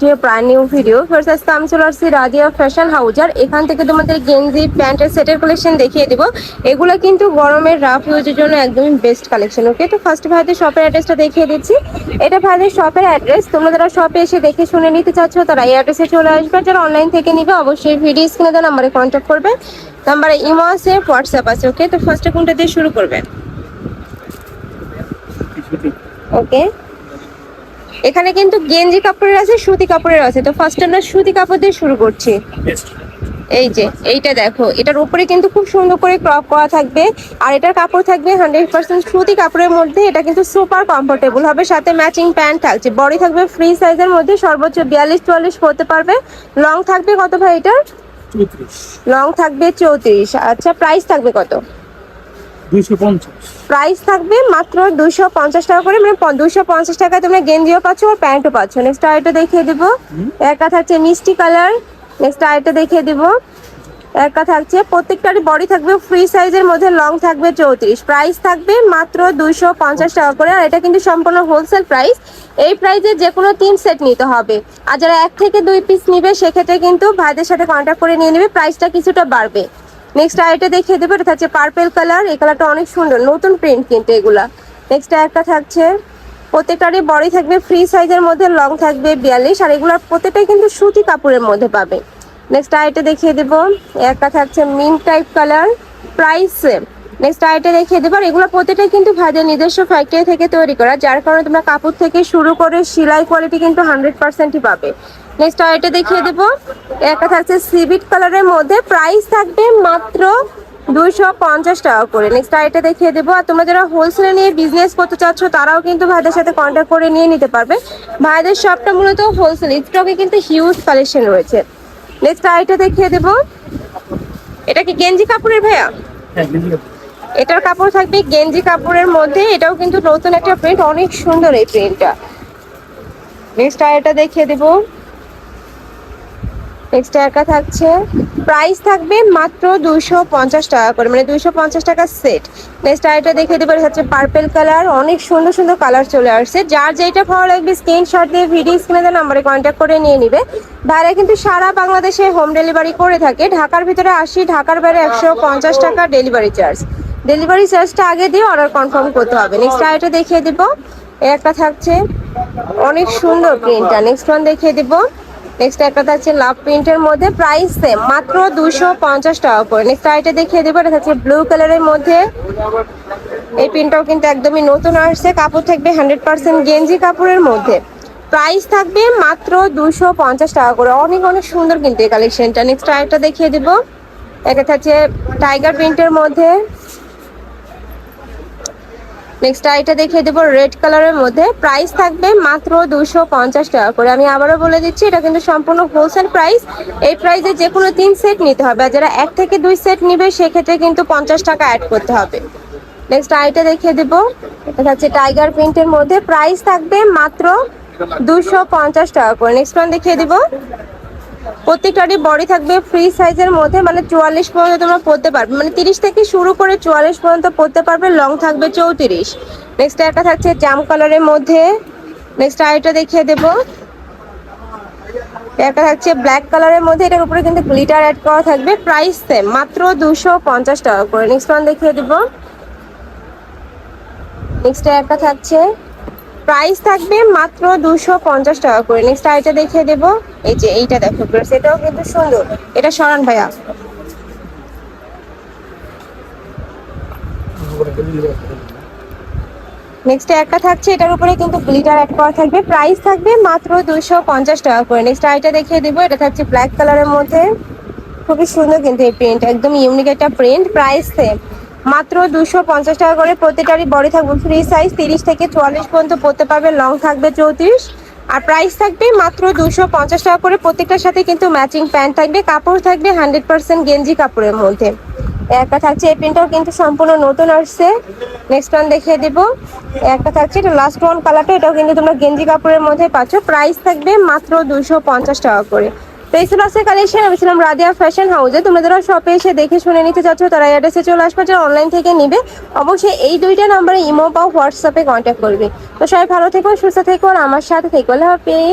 Two new video fashion হাউজার এখান থেকে তোমাদের গেঞ্জি প্যান্টের দেখিয়ে দিব। এগুলো কিন্তু গরমের রাফ জন্য একদমই বেস্ট কালেকশন ওকে তো ফার্স্ট ভাইদের শপের অ্যাড্রেসটা দেখিয়ে দিচ্ছি। এটা ভাইদের শপের অ্যাড্রেস শপে এসে দেখে শুনে নিতে তারা এই অ্যাড্রেসে চলে আসবে। অনলাইন থেকে নিবে, অবশ্যই নাম্বারে কন্ট্যাক্ট করবে। নাম্বারে হোয়াটসঅ্যাপ আছে ওকে তো ফার্স্টে কোনটা দিয়ে শুরু করবে? ওকে। এখানে কিন্তু গেঞ্জি কাপড়ের আছে সুতি কাপড়ের আছে। তো ফার্স্ট আমরা সুতি কাপড় দিয়ে শুরু করছি। এই যে এইটা দেখো এটার উপরে কিন্তু খুব সুন্দর করে ক্রপ করা থাকবে। আর এটার কাপড় থাকবে হান্ড্রেড পার্সেন্ট সুতি কাপড়ের মধ্যে। এটা কিন্তু সুপার কমফোর্টেবল হবে। সাথে ম্যাচিং প্যান্ট থাকছে। বডি থাকবে ফ্রি সাইজের মধ্যে। সর্বোচ্চ বিয়াল্লিশ চুয়াল্লিশ পরতে পারবে। লং থাকবে কত ভাই এটার? লং থাকবে চৌত্রিশ। আচ্ছা প্রাইস থাকবে কত? প্রাইস থাকবে মাত্র দুশো পঞ্চাশ টাকা করে মানে দুশো পঞ্চাশ টাকায় তোমরা গেঞ্জিও পাচ্ছ আর প্যান্টও পাচ্ছ। নেক্সট আরেকটা দেখিয়ে দিব। একটা থাকছে মিষ্টি কালার। নেক্সট আরেকটা দেখিয়ে দিব। একটা থাকছে প্রত্যেকটারই বডি থাকবে ফ্রি সাইজের মধ্যে লং থাকবে চৌত্রিশ। প্রাইস থাকবে মাত্র দুইশো পঞ্চাশ টাকা করে আর এটা কিন্তু সম্পূর্ণ হোলসেল প্রাইস এই প্রাইসে যে কোনো তিন সেট নিতে হবে। আর যারা এক থেকে দুই পিস নিবে সেক্ষেত্রে কিন্তু ভাইদের সাথে কন্ট্যাক্ট করে নিয়ে নেবে। প্রাইসটা কিছুটা বাড়বে। নেক্সট আরেকটা দেখিয়ে দেবো, এটা থাকছে পার্পেল কালার এই কালারটা অনেক সুন্দর, নতুন প্রিন্ট কিন্তু এগুলা। নেক্সট একটা থাকছে, প্রত্যেকটারই বড়ই থাকবে ফ্রি সাইজের মধ্যে লং থাকবে বিয়াল্লিশ, আর এগুলোর প্রত্যেকটাই কিন্তু সুতি কাপড়ের মধ্যে পাবে। নেক্সট আরেকটা দেখিয়ে দেবো, একটা থাকছে mean type colour price same next আরেকটা দেখিয়ে দেবো। আর এগুলো প্রত্যেকটাই কিন্তু ভাইদের নিজস্ব ফ্যাক্টরি থেকে তৈরি করা যার কারণে তোমরা কাপড় থেকে শুরু করে সেলাই কোয়ালিটি কিন্তু হান্ড্রেড পার্সেন্টই পাবে। নেক্সট আরেকটা দেখিয়ে দেবো। একটা থাকছে সিভিট কালারের মধ্যে প্রাইস থাকবে মাত্র দুইশো পঞ্চাশ টাকা করে। নেক্সট আরেকটা দেখিয়ে দেবো। আর তোমরা যারা হোলসেলে নিয়ে বিজনেস করতে চাচ্ছ তারাও কিন্তু ভাইদের সাথে কন্ট্যাক্ট করে নিয়ে নিতে পারবে। ভাইদের শপটা মূলত হোলসেল স্টকে কিন্তু হিউজ কালেকশন রয়েছে। নেক্সট আরেকটা দেখিয়ে দেবো। এটা কি গেঞ্জি কাপড়ের ভাইয়া? হ্যাঁ গেঞ্জি কাপড়। এটার কাপড় থাকবে গেঞ্জি কাপড়ের মধ্যে। এটাও কিন্তু নতুন একটা প্রিন্ট অনেক সুন্দর এই প্রিন্টটা নেক্সট আরেকটা দেখিয়ে দেবো। নেক্সট একটা থাকছে। প্রাইস থাকবে মাত্র দুইশো পঞ্চাশ টাকা করে মানে দুইশো পঞ্চাশ টাকা সেট নেক্সট আরেকটা দেখিয়ে দেবো হচ্ছে পার্পেল কালার অনেক সুন্দর সুন্দর কালার চলে আসছে। যার যেটা ভালো লাগবে স্ক্রিনশট দিয়ে ভিডিও স্ক্রিনে দেওয়া নাম্বারে কন্ট্যাক্ট করে নিয়ে নিবে। ভাইরা কিন্তু সারা বাংলাদেশে হোম ডেলিভারি করে থাকে। ঢাকার ভিতরে আসি, ঢাকার বাইরে একশো পঞ্চাশ টাকা ডেলিভারি চার্জ ডেলিভারি চার্জটা আগে দিয়ে অর্ডার কনফার্ম করতে হবে। নেক্সট আরেকটা দেখিয়ে দিব। এই একটা থাকছে অনেক সুন্দর প্রিন্টটা নেক্সট ওয়ান দেখিয়ে দিব। নেক্সট একটা থাকছে লাভ প্রিন্টের মধ্যে। প্রাইস সেম মাত্র দুশো পঞ্চাশ টাকা করে। নেক্সট আইটা দেখিয়ে দেবো। এটা থাকছে ব্লু কালারের মধ্যে। এই প্রিন্টটাও কিন্তু একদমই নতুন আসছে। কাপড় থাকবে হান্ড্রেড পার্সেন্ট গেঞ্জি কাপড়ের মধ্যে। প্রাইস থাকবে মাত্র দুশো পঞ্চাশ টাকা করে। অনেক অনেক সুন্দর কিন্তু এই কালেকশনটা নেক্সট আরেকটা দেখিয়ে দিব। এটা থাকছে টাইগার প্রিন্টের মধ্যে। নেক্সট আইটা দেখিয়ে দেবো রেড কালারের মধ্যে। প্রাইস থাকবে মাত্র দুশো পঞ্চাশ টাকা করে। আমি আবারও বলে দিচ্ছি, এটা কিন্তু সম্পূর্ণ হোলসেল প্রাইস এই প্রাইসে যে কোনো তিন সেট নিতে হবে। আর যারা এক থেকে দুই সেট নিবে, সেক্ষেত্রে কিন্তু পঞ্চাশ টাকা অ্যাড করতে হবে। নেক্সট আইটা দেখিয়ে দেবো। এটা হচ্ছে টাইগার প্রিন্টের মধ্যে। প্রাইস থাকবে মাত্র দুশো পঞ্চাশ টাকা করে। নেক্সট ওয়ান দেখিয়ে দিব। প্রত্যেকটারই বডি থাকবে ফ্রি সাইজের মধ্যে মানে চুয়াল্লিশ পর্যন্ত তোমরা পরতে পারবে। মানে তিরিশ থেকে শুরু করে চুয়াল্লিশ পর্যন্ত পরতে পারবে লং থাকবে চৌত্রিশ। নেক্সট একটা থাকছে জাম কালারের মধ্যে। নেক্সট আরেকটা দেখিয়ে দেবো। একটা থাকছে ব্ল্যাক কালারের মধ্যে, এটার উপরে কিন্তু গ্লিটার অ্যাড করা থাকবে। প্রাইস সেম মাত্র দুশো পঞ্চাশ টাকা করে। নেক্সট ওয়ান দেখিয়ে দেবো। নেক্সট একটা থাকছে প্রাইস থাকবে মাত্র দুশো পঞ্চাশ টাকা করে। নেক্সট আইটা দেখিয়ে দেবো। এই যে এইটা দেখো প্লাস এটাও কিন্তু সুন্দর। এটা সরান ভাইয়া। নেক্সট একটা থাকছে, এটার উপরে কিন্তু গ্লিটার অ্যাড করা থাকবে। প্রাইস থাকবে মাত্র দুশো পঞ্চাশ টাকা করে। নেক্সট আইটা দেখিয়ে দেবো। এটা থাকছে ব্ল্যাক কালারের মধ্যে। খুবই সুন্দর কিন্তু এই প্রিন্ট একদম ইউনিক একটা প্রিন্ট প্রাইস সেম মাত্র দুশো পঞ্চাশ টাকা করে প্রত্যেকটারই বডি থাকবে ফ্রি সাইজ তিরিশ থেকে চুয়াল্লিশ পর্যন্ত পড়তে পারবে লং থাকবে চৌত্রিশ। আর প্রাইস থাকবে মাত্র দুশো পঞ্চাশ টাকা করে প্রত্যেকটার সাথে কিন্তু ম্যাচিং প্যান্ট থাকবে, কাপড় থাকবে হান্ড্রেড পার্সেন্ট গেঞ্জি কাপড়ের মধ্যে। একটা থাকছে এই প্যান্টটাও কিন্তু সম্পূর্ণ নতুন আসছে। নেক্সট ওয়ান দেখিয়ে দেবো। একটা থাকছে এটা লাস্ট ওয়ান কালারটা এটাও কিন্তু তোমরা গেঞ্জি কাপড়ের মধ্যে পাচ্ছ। প্রাইস থাকবে মাত্র দুশো পঞ্চাশ টাকা করে। তো এই কালেকশন আমি রাদিয়া ফ্যাশন হাউসে তোমরা যারা শপে এসে দেখে শুনে নিতে চাচ্ছ, তারা অ্যাড্রেসে চলে আসবে, যারা অনলাইন থেকে নিবে। অবশ্যই এই দুইটা নাম্বারে ইমো বা হোয়াটসঅ্যাপে কন্ট্যাক্ট করবে। তো সবাই ভালো থেকো, সুস্থ থেকো, আর আমার সাথে থেকো। হাফেজ।